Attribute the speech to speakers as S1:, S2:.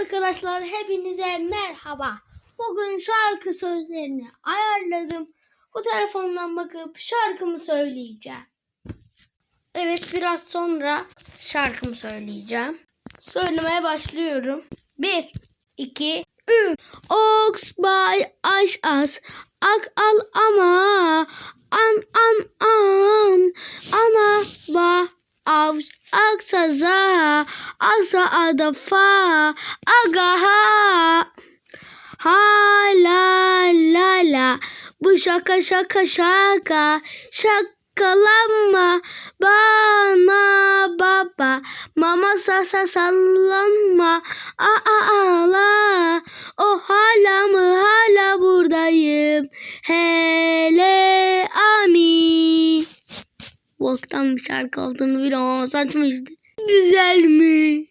S1: Arkadaşlar hepinize merhaba. Bugün şarkı sözlerini ayarladım. Bu telefondan bakıp şarkımı söyleyeceğim. Evet biraz sonra şarkımı söyleyeceğim. Söylemeye başlıyorum. 1, 2, 3. Ox bay aş as ak al ama an an an ana ba av aksaza asa adafa agaha ha. La la la. Bu şaka şaka şaka. Şakalanma bana baba. Mama sasa sallanma. A a ala o hala mı hala buradayım. Hele amin. Boktan bir şarkı olduğunu saçma işte. Güzel mi?